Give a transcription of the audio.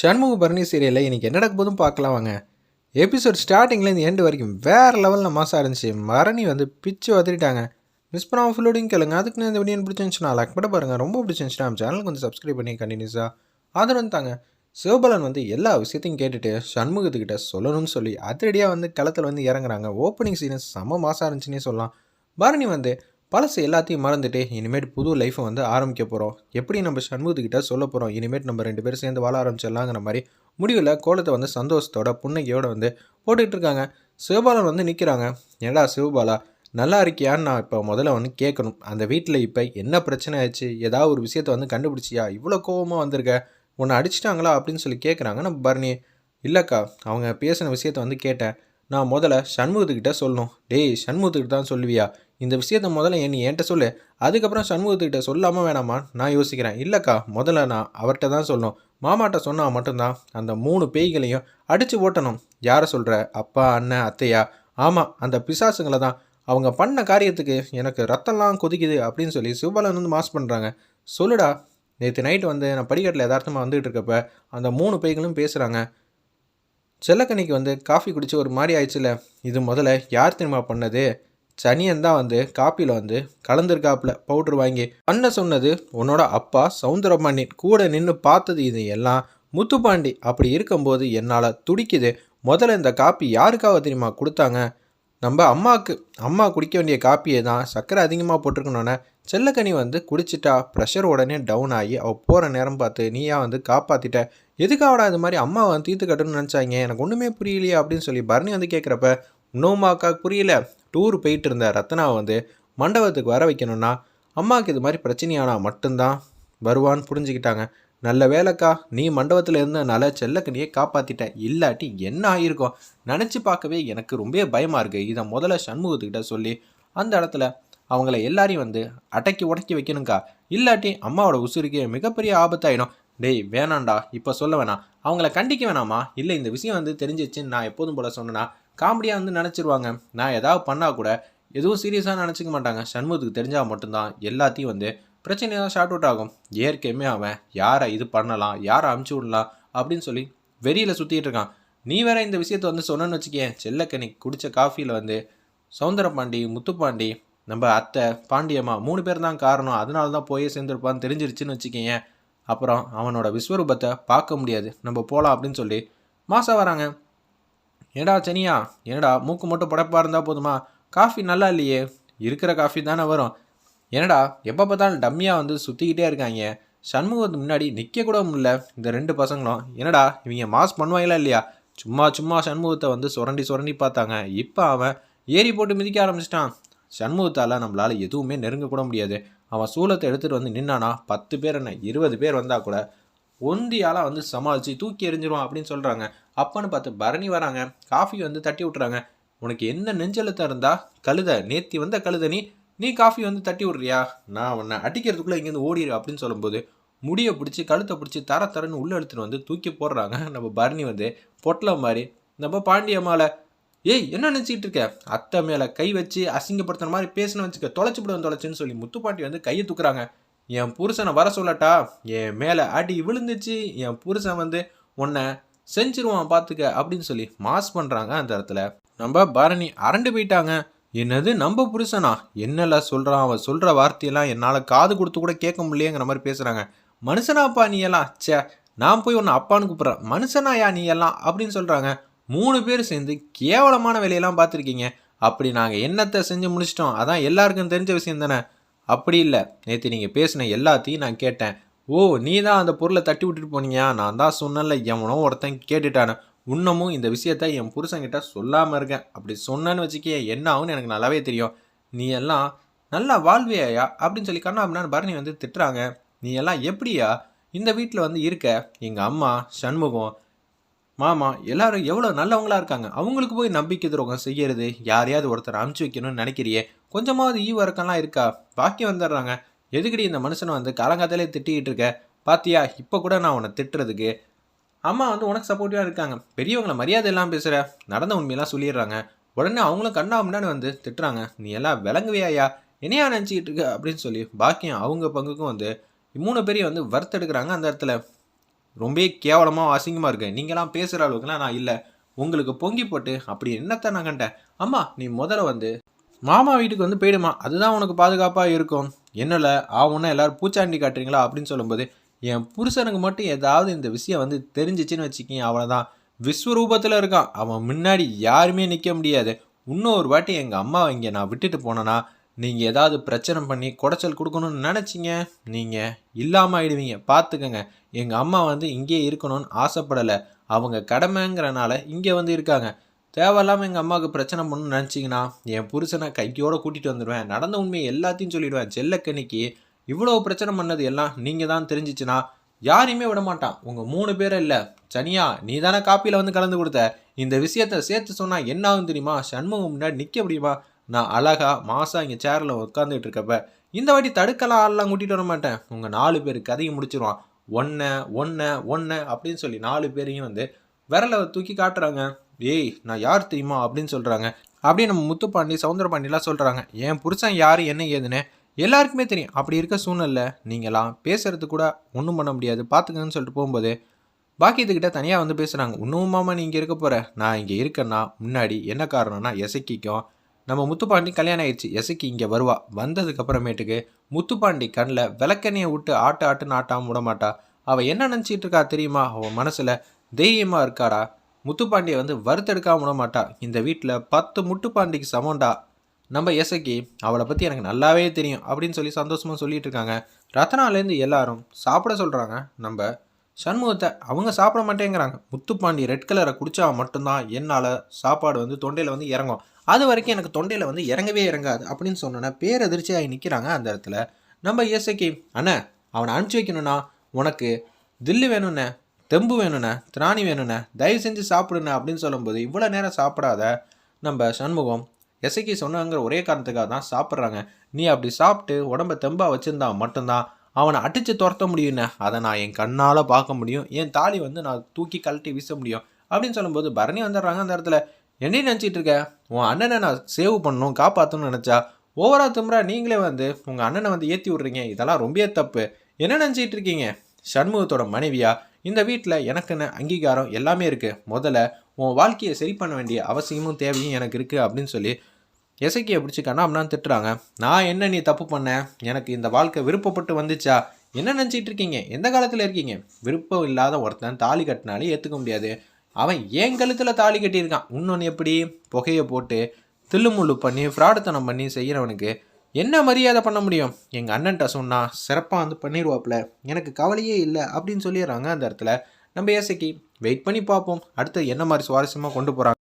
ஷண்முக பரணி சீரியலில் இன்றைக்கி என்ன நடக்க போதும் பார்க்கலாம் வாங்க. எபிசோட் ஸ்டார்டிங்லேருந்து எண்டு வரைக்கும் வேறு லெவலில் மாசாக இருந்துச்சு மரணி வந்து பிச்சு வதறிட்டாங்க மிஸ் பண்ணாமல் ஃபுல்லோடையும் கேளுங்க. அதுக்கு நான் இந்த வீடியோ பிடிச்சிருந்துச்சுன்னா லைக் பண்ண பாருங்கள் ரொம்ப பிடிச்சிருந்துச்சுன்னா நம்ம சேனலுக்கு வந்து சப்ஸ்கிரைப் பண்ணி கண்டினியூஸாக ஆதரவு தாங்க. சிவபாலன் வந்து எல்லா விஷயத்தையும் கேட்டுட்டு சண்முகத்துக்கிட்ட சொல்லணும்னு சொல்லி அதிரடியாக வந்து களத்தில் வந்து இறங்குறாங்க. ஓப்பனிங் சீன்ஸ் செம மாசாக இருந்துச்சுன்னே சொல்லலாம். பரணி வந்து பழசு எல்லாத்தையும் மறந்துட்டு இனிமேட் புது லைஃப்பை வந்து ஆரம்பிக்க போகிறோம் எப்படி நம்ம சண்முகத்துக்கிட்ட சொல்ல போகிறோம் இனிமேட் நம்ம ரெண்டு பேரும் சேர்ந்து வாழ ஆரம்பிச்சிடலாங்கிற மாதிரி முடிவில் கோலத்தை வந்து சந்தோஷத்தோட புன்னகையோட வந்து போட்டுக்கிட்டு இருக்காங்க. சிவபாலன் வந்து நிற்கிறாங்க ஏடா சிவபாலா நல்லா இருக்கியான்னு நான் இப்போ முதல்ல வந்து கேட்கணும் அந்த வீட்டில் இப்போ என்ன பிரச்சனை ஆயிடுச்சு ஏதாவது ஒரு விஷயத்த வந்து கண்டுபிடிச்சியா? இவ்வளோ கோவமாக வந்திருக்க. உன்னை அடிச்சிட்டாங்களா? அப்படின்னு சொல்லி கேட்குறாங்க நம்ம பரணி. இல்லைக்கா அவங்க பேசின விஷயத்த வந்து கேட்டேன். நான் முதல்ல சண்முகத்துக்கிட்ட சொல்லணும். டேய் சண்முகத்துக்கிட்ட தான் சொல்லுவியா? இந்த விஷயத்த முதல்ல என் நீ என்கிட்ட சொல்லு. அதுக்கப்புறம் சண்முகத்துக்கிட்ட சொல்லாமல் வேணாமா? நான் யோசிக்கிறேன். இல்லைக்கா முதல்ல நான் அவர்கிட்ட தான் சொல்லணும். மாமாட்ட சொன்னால் மட்டும்தான் அந்த மூணு பேய்களையும் அடித்து ஓட்டணும். யாரை சொல்கிற அப்பா அண்ணன் அத்தையா? ஆமாம் அந்த பிசாசுங்களை தான். அவங்க பண்ண காரியத்துக்கு எனக்கு ரத்தம்லாம் கொதிக்குது அப்படின்னு சொல்லி சிவபாலன் வந்து மாஸ் பண்ணுறாங்க சொல்லுடா நேற்று நைட்டு வந்து நான் படிக்கட்டில் யதார்த்தமாக வந்துகிட்டு இருக்கப்ப அந்த மூணு பேய்களும் பேசுகிறாங்க செல்லக்கணிக்கு வந்து காஃபி குடித்து ஒரு மாதிரி ஆயிடுச்சுல. இது முதல்ல யார் தெரியுமா பண்ணது? சனியன் தான் வந்து காப்பியில் வந்து கலந்துருக்காப்புல பவுட்ரு வாங்கி. அண்ணன் சொன்னது உன்னோட அப்பா சவுந்தரபாண்டியன் கூட நின்று பார்த்தது இது எல்லாம் முத்துப்பாண்டி. அப்படி இருக்கும்போது என்னால் துடிக்குது. முதல்ல இந்த காப்பி யாருக்காக தெரியுமா கொடுத்தாங்க? நம்ம அம்மாவுக்கு அம்மா குடிக்க வேண்டிய காப்பியை தான் சர்க்கரை அதிகமாக போட்டிருக்கணுன்னே செல்லக்கனி வந்து குடிச்சிட்டா ப்ரெஷர் உடனே டவுன் ஆகி அவள் போகிற நேரம் பார்த்து நீயா வந்து காப்பாற்றிட்ட எதுக்காகடா இது மாதிரி அம்மா வந்து தீர்த்து கட்டணும்னு நினச்சாங்க? எனக்கு ஒன்றுமே புரியலையே அப்படின்னு சொல்லி பரணி வந்து கேட்குறப்ப இன்னும் புரியல டூர் போயிட்டு இருந்த ரத்னாவை வந்து மண்டபத்துக்கு வர வைக்கணும்னா அம்மாவுக்கு இது மாதிரி பிரச்சனையானா மட்டும்தான். வருவான்னு புரிஞ்சுக்கிட்டாங்க. நல்ல வேலைக்கா நீ மண்டபத்தில் இருந்தனால செல்லக்கனியை காப்பாற்றிட்ட இல்லாட்டி என்ன ஆகியிருக்கும் நினச்சி பார்க்கவே எனக்கு ரொம்ப பயமாக இருக்குது இதை முதல்ல சண்முகத்துக்கிட்ட சொல்லி அந்த இடத்துல அவங்கள எல்லாரையும் வந்து அடக்கி உடக்கி வைக்கணுங்க்கா இல்லாட்டி அம்மாவோட உசுருக்கு மிகப்பெரிய ஆபத்தாயிடும். டேய் வேணாண்டா இப்போ சொல்ல வேணாம். அவங்கள கண்டிக்க வேணாமா? இல்லை இந்த விஷயம் வந்து தெரிஞ்சிச்சுன்னு நான் எப்போதும் போல சொன்னேன்னா காமெடியாக வந்து நினச்சிருவாங்க. நான் ஏதாவது பண்ணால் கூட எதுவும் சீரியஸாக நினச்சிக்க மாட்டாங்க. சண்முகத்துக்கு தெரிஞ்சால் மட்டும்தான் எல்லாத்தையும் வந்து பிரச்சனையாக ஷார்ட் அவுட் ஆகும். இயற்கையுமே அவன் யாரை இது பண்ணலாம் யாரை அமுச்சு விடலாம் அப்படின்னு சொல்லி வெறியில் சுற்றிட்டு இருக்கான். நீ வேற இந்த விஷயத்த வந்து சொன்னேன்னு வச்சுக்கேன். செல்லக்கனி குடித்த காஃபியில் வந்து சவுந்தரபாண்டி முத்துப்பாண்டி நம்ம அத்தை பாண்டியம்மா மூணு பேர் தான் காரணம். அதனால தான் போயே சேர்ந்துருப்பான்னு தெரிஞ்சிருச்சுன்னு வச்சுக்கேன் அப்புறம் அவனோட விஸ்வரூபத்தை பார்க்க முடியாது. நம்ம போகலாம் அப்படின்னு சொல்லி மாசா வராங்க. ஏடா சனியா? என்னடா மூக்கு மட்டும் புடப்பாக இருந்தால் போதுமா? காஃபி நல்லா இல்லையே? இருக்கிற காஃபி தானே வரும். என்னடா எப்போ பார்த்தாலும் டம்மியாக வந்து சுற்றிக்கிட்டே இருக்காங்க. சண்முகத்துக்கு முன்னாடி நிற்க கூட முடியல இந்த ரெண்டு பசங்களும். என்னடா இவங்க மாஸ் பண்ணுவாங்களா இல்லையா? சும்மா சும்மா சண்முகத்தை வந்து சுரண்டி சுரண்டி பார்த்தாங்க. இப்போ அவன் ஏறி போட்டு மிதிக்க ஆரம்பிச்சிட்டான். சண்முகத்தால் நம்மளால் எதுவுமே நெருங்க கூட முடியாது. அவன் சூளத்தை எடுத்துகிட்டு வந்து நின்னானா பத்து பேர் என்ன இருபது பேர் வந்தால் கூட ஒந்தியால் வந்து சமாளித்து தூக்கி எறிஞ்சிருவான் அப்படின்னு சொல்கிறாங்க அப்பன்னு பார்த்து பரணி வராங்க. காஃபி வந்து தட்டி விட்றாங்க உனக்கு என்ன நெஞ்செழுத்தம் இருந்தா கழுத. நேத்தி வந்த கழுத நீ. நீ காஃபி வந்து தட்டி விட்றியா? நான் உன்னை அடிக்கிறதுக்குள்ளே இங்கேருந்து ஓடிடு அப்படின்னு சொல்லும்போது முடியை பிடிச்சி கழுத்தை பிடிச்சி தர தரன்னு உள்ளே எடுத்துகிட்டு வந்து தூக்கி போடுறாங்க. நம்ம பரணி வந்து பொட்டலை மாதிரி நம்ம பாண்டியம்மாவில் ஏய் என்ன நினச்சிக்கிட்டு இருக்க? அத்தை மேலே கை வச்சு அசிங்கப்படுத்துற மாதிரி பேசின வச்சுக்க. தொலைச்சி விடுவேன் தொலைச்சின்னு சொல்லி முத்துப்பாண்டி வந்து கையை தூக்குறாங்க. என் புருஷனை வர சொல்லட்டா என் மேலே அடி விழுந்துச்சு என் புருஷன் வந்து உன்னை செஞ்சிருவான் பார்த்துக்க அப்படின்னு சொல்லி மாஸ் பண்ணுறாங்க அந்த இடத்துல. நம்ம பரணி அரண்டு போயிட்டாங்க. என்னது நம்ம புருஷனா? என்னல சொல்கிறான் அவன் சொல்கிற வார்த்தையெல்லாம் என்னால் காது கொடுத்து கூட கேட்க முடியலையேங்கிற மாதிரி பேசுகிறாங்க மனுஷனாப்பா நீ எல்லாம்? ச்சே நான் போய் உன்னை அப்பான்னு கூப்பிட்றேன். மனுஷனாயா நீ எல்லாம்? அப்படின்னு சொல்கிறாங்க மூணு பேர் சேர்ந்து கேவலமான வேலையெல்லாம் பார்த்துருக்கீங்க அப்படி நாங்கள் என்னத்தை செஞ்சு முடிச்சிட்டோம்? அதான் எல்லாருக்கும் தெரிஞ்ச விஷயம் தானே. அப்படி இல்லை. நேற்று நீங்கள் பேசின எல்லாத்தையும் நான் கேட்டேன். ஓ நீ தான் அந்த பொருளை தட்டி விட்டுட்டு போனீங்க நான் தான் சொன்னல எவனோ ஒருத்தன் கேட்டுட்டானே. இன்னமும் இந்த விஷயத்த என் புருஷங்கிட்ட சொல்லாமல் இருக்கேன். அப்படி சொன்னேன்னு வச்சுக்கே என்ன ஆகும்னு எனக்கு நல்லாவே தெரியும். நீ எல்லாம் நல்லா வாழ்வியாயா? அப்படின்னு சொல்லி கண்ணா அப்படின்னு பரணி வந்து திட்டுறாங்க. நீ எல்லாம் எப்படியா? இந்த வீட்டில் வந்து இருக்க. எங்கள் அம்மா சண்முகம் மாமா எல்லாரும் எவ்வளோ நல்லவங்களா இருக்காங்க. அவங்களுக்கு போய் நம்பிக்கை துரோகம் செய்யறது யாரையாவது ஒருத்தர் அமுச்சு வைக்கணும்னு நினைக்கிறியே? கொஞ்சமாவது ஈ வரக்கெல்லாம் இருக்கா? பாக்கி வந்துடுறாங்க. எதுக்கடி இந்த மனுஷனை வந்து காலங்காத்தாலே திட்டிக்கிட்டு இருக்க? பாத்தியா இப்போ கூட நான் உன்னை திட்டுறதுக்கு. அம்மா வந்து உனக்கு சப்போர்ட்டிவாக இருக்காங்க. பெரியவங்களை மரியாதை எல்லாம் பேசுகிற நடந்த உண்மையெல்லாம் சொல்லிடுறாங்க. உடனே அவங்களும் கண்ணா முன்னாடி வந்து திட்டுறாங்க. நீ எல்லாம் விளங்குவியாயா என்னையா நினச்சிக்கிட்டு இருக்க? அப்படின்னு சொல்லி பாக்கியம் அவங்க பங்குக்கும் வந்து மூணு பேரையும் வந்து வறுத்தெடுக்கிறாங்க அந்த இடத்துல. ரொம்பவே கேவலமாக அசிங்கமாக இருக்கு. நீங்களாம் பேசுகிற அளவுக்குலாம் நான் இல்லை. உங்களுக்கு பொங்கி போட்டு அப்படி என்னத்தை நான் கண்டேன்? அம்மா நீ முதல்ல வந்து மாமா வீட்டுக்கு வந்து போயிடுமா? அதுதான் உனக்கு பாதுகாப்பாக இருக்கும். என்னல ஆவுன்னா எல்லாரும் பூச்சாண்டி காட்டுறீங்களா? அப்படின்னு சொல்லும்போது என் புருஷனுக்கு மட்டும் ஏதாவது இந்த விஷயம் வந்து தெரிஞ்சிச்சின்னு வச்சுக்கிங்க அவ்வளோதான் விஸ்வரூபத்தில் இருக்கான். அவன் முன்னாடி யாருமே நிற்க முடியாது. இன்னொரு வாட்டி எங்கள் அம்மாவை இங்கே நான் விட்டுட்டு போனேன்னா நீங்கள் ஏதாவது பிரச்சனை பண்ணி குடைச்சல் கொடுக்கணும்னு நினச்சிங்க? நீங்கள் இல்லாமல் ஆயிடுவீங்க. பார்த்துக்கங்க எங்கள் அம்மா வந்து இங்கேயே இருக்கணும்னு ஆசைப்படலை. அவங்க கடமைங்கிறனால இங்கே வந்து இருக்காங்க. தேவையில்லாமல் எங்கள் அம்மாவுக்கு பிரச்சனை பண்ணணும்னு நினச்சிங்கன்னா என் புருஷனை கையோட கூட்டிகிட்டு வந்துடுவேன். நடந்த உண்மையை எல்லாத்தையும் சொல்லிடுவேன். செல்லக்கண்ணிக்கு இவ்வளோ பிரச்சனை பண்ணது எல்லாம் நீங்கள் தான் தெரிஞ்சிச்சுன்னா யாரையுமே விட மாட்டான். உங்கள் மூணு பேரும் இல்லை. சனியா நீ தானே காப்பியில் வந்து கலந்து கொடுத்த. இந்த விஷயத்த சேர்த்து சொன்னால் என்ன ஆகும் தெரியுமா? சண்முகம் முன்னாடி நிற்க முடியுமா? நான் அழகா மாதம் இங்கே சேரில் உட்காந்துட்டு இருக்கப்ப இந்த வாட்டி தடுக்கலாம் ஆள்லாம் கூட்டிகிட்டு வர மாட்டேன். உங்கள் நாலு பேர் கதையை முடிச்சிருவான். ஒன்று ஒன்று ஒன்று அப்படின்னு சொல்லி நாலு பேரையும் வந்து விரலை தூக்கி காட்டுறாங்க. ஏய் நான் யார் தெரியுமா அப்படின்னு சொல்கிறாங்க அப்படியே நம்ம முத்துப்பாண்டி சவுந்தரபாண்டிலாம் சொல்கிறாங்க என் புருஷன் யார் என்ன ஏதுன்னு? எல்லாருக்குமே தெரியும். அப்படி இருக்க சூழ்நிலை நீங்களாம் பேசுறது கூட ஒன்றும் பண்ண முடியாது. பார்த்துக்கங்கன்னு சொல்லிட்டு போகும்போது பாக்கியத்துக்கிட்ட தனியாக வந்து பேசுகிறாங்க இன்னும் மாமா நீ இங்கே இருக்க போகிற நான் இங்கே இருக்கேன்னா முன்னாடி என்ன காரணம்னா எசக்கிக்கும். நம்ம முத்துப்பாண்டி கல்யாணம் ஆயிடுச்சு. எசக்கி இங்கே வருவா. வந்ததுக்கப்புறமேட்டுக்கு முத்துப்பாண்டி கண்ணில் விளக்கெண்ணையை விட்டு ஆட்டு ஆட்டுன்னு ஆட்டாமல் விட மாட்டா அவள் என்ன நினச்சிட்டு இருக்கா தெரியுமா? அவன் மனசில் தெய்வமாக இருக்காடா? முத்துப்பாண்டியை வந்து வறுத்தெடுக்காம விட மாட்டா. இந்த வீட்டில் பத்து முட்டுப்பாண்டிக்கு சமம்டா. நம்ம இசைக்கு அவளை பற்றி எனக்கு நல்லாவே தெரியும் அப்படின்னு சொல்லி சந்தோஷமாக சொல்லிட்டு இருக்காங்க. ரத்னாலேருந்து எல்லாரும் சாப்பிட சொல்கிறாங்க நம்ம சண்முகத்தை அவங்க சாப்பிட மாட்டேங்கிறாங்க. முத்துப்பாண்டி ரெட் கலரை குடித்தா மட்டும்தான் என்னால் சாப்பாடு வந்து தொண்டையில் வந்து இறங்கும். அது வரைக்கும் எனக்கு தொண்டையில் வந்து இறங்கவே இறங்காது அப்படின்னு சொன்னோன்னே பேரதிர்ச்சியாகி நிற்கிறாங்க அந்த இடத்துல. நம்ம இயற்கைக்கு அண்ணே அவனை அனுப்பிச்சி வைக்கணும்னா உனக்கு தில்லு வேணும்ண்ணே தெம்பு வேணுண்ணே திராணி வேணுண்ணே தயவு செஞ்சு சாப்பிடுண்ணே அப்படின்னு சொல்லும்போது இவ்வளோ நேரம் சாப்பிடாத நம்ம சண்முகம் எசைக்கு சொன்னாங்கிற ஒரே காரணத்துக்காக தான் சாப்பிட்றாங்க. நீ அப்படி சாப்பிட்டு உடம்ப தெம்பாக வச்சுருந்தா மட்டும்தான் அவனை அடித்து துரத்த முடியுண்ணே அதை நான் என் கண்ணால் பார்க்க முடியும். என் தாலி வந்து நான் தூக்கி கழட்டி வீச முடியும். அப்படின்னு சொல்லும்போது பரணி வந்துடுறாங்க அந்த இடத்துல. என்ன நினச்சிட்டு இருக்க? உன் அண்ணனை நான் சேவ் பண்ணணும் காப்பாற்றணும்னு நினச்சா ஓவரா திமுறா நீங்களே வந்து உங்கள் அண்ணனை வந்து ஏற்றி விட்றீங்க. இதெல்லாம் ரொம்பவே தப்பு. என்ன நினச்சிட்டு இருக்கீங்க? சண்முகத்தோட மனைவியா? இந்த வீட்டில் எனக்குன்னு அங்கீகாரம் எல்லாமே இருக்குது முதல்ல உன் வாழ்க்கையை சரி பண்ண வேண்டிய அவசியமும் தேவையும் எனக்கு இருக்குது அப்படின்னு சொல்லி எசக்கியை பிடிச்சி கண்ணாமண்ணான்னு திட்டுறாங்க. நான் என்ன நீ தப்பு பண்ணேன் எனக்கு இந்த வாழ்க்கை விருப்பப்பட்டு வந்துச்சா? என்ன நினச்சிட்டு இருக்கீங்க? எந்த காலத்தில் இருக்கீங்க? விருப்பம் இல்லாத ஒருத்தன் தாலி கட்டினாலே ஏற்றுக்க முடியாது. அவன் ஏன் கழுத்தில் தாலி கட்டியிருக்கான்? இன்னொன்று எப்படி? புகையை போட்டு தில்லுமுள்ளு பண்ணி ஃப்ராடுத்தனம் பண்ணி செய்கிறவனுக்கு என்ன மரியாதை பண்ண முடியும்? எங்கள் அண்ணன்ட்ட சொன்னா சிறப்பாக வந்து பண்ணிடுவாப்புல எனக்கு கவலையே இல்லை அப்படின்னு சொல்லிடுறாங்க அந்த இடத்துல. நம்ம ஏசைக்கு வெயிட் பண்ணி பார்ப்போம். அடுத்து என்ன மாதிரி சுவாரஸ்யமாக கொண்டு போகிறாங்க